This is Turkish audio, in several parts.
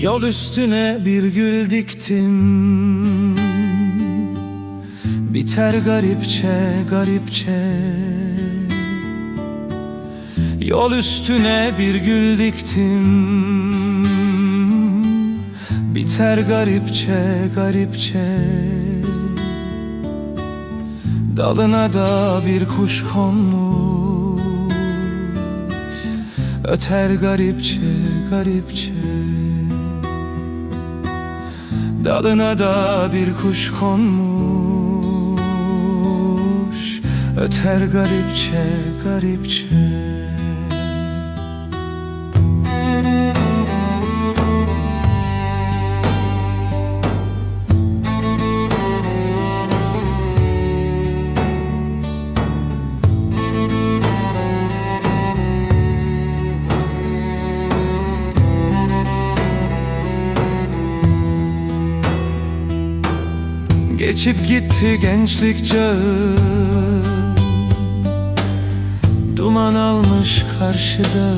Yol üstüne bir gül diktim. Biter garipçe garipçe. Yol üstüne bir gül diktim. Biter garipçe garipçe. Dalına da bir kuş konmuş. Öter garipçe garipçe Dalına da bir kuş konmuş. Öter garipçe garipçe Geçip gitti gençlik çağı. Duman almış karşıda.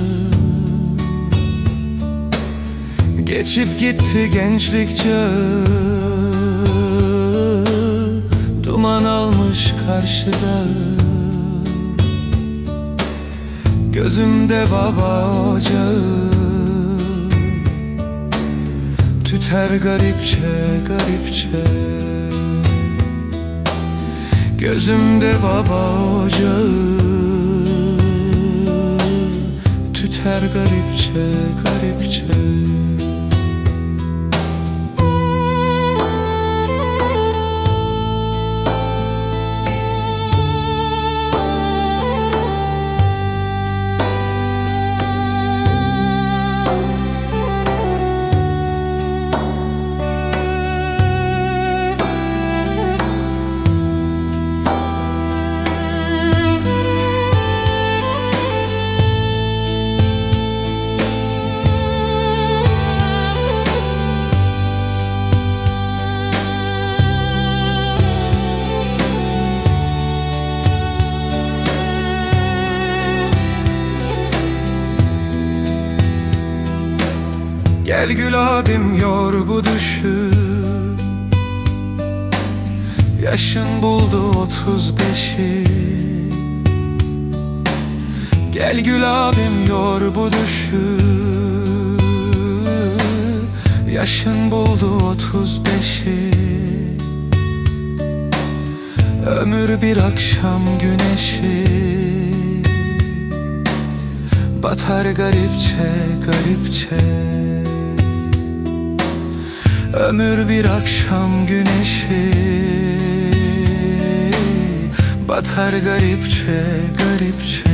Geçip gitti gençlik çağı. Duman almış karşıda. Gözümde baba ocağı. Tüter garipçe garipçe Gözümde baba ocağı Tüter garipçe garipçe Gel gül abim yor bu düşü. Yaşın buldu otuz beşi. Gel gül abim yor bu düşü. Yaşın buldu otuz beşi. Ömür bir akşam güneşi. Batar garipçe garipçe Ömür bir akşam güneşi Batar garipçe garipçe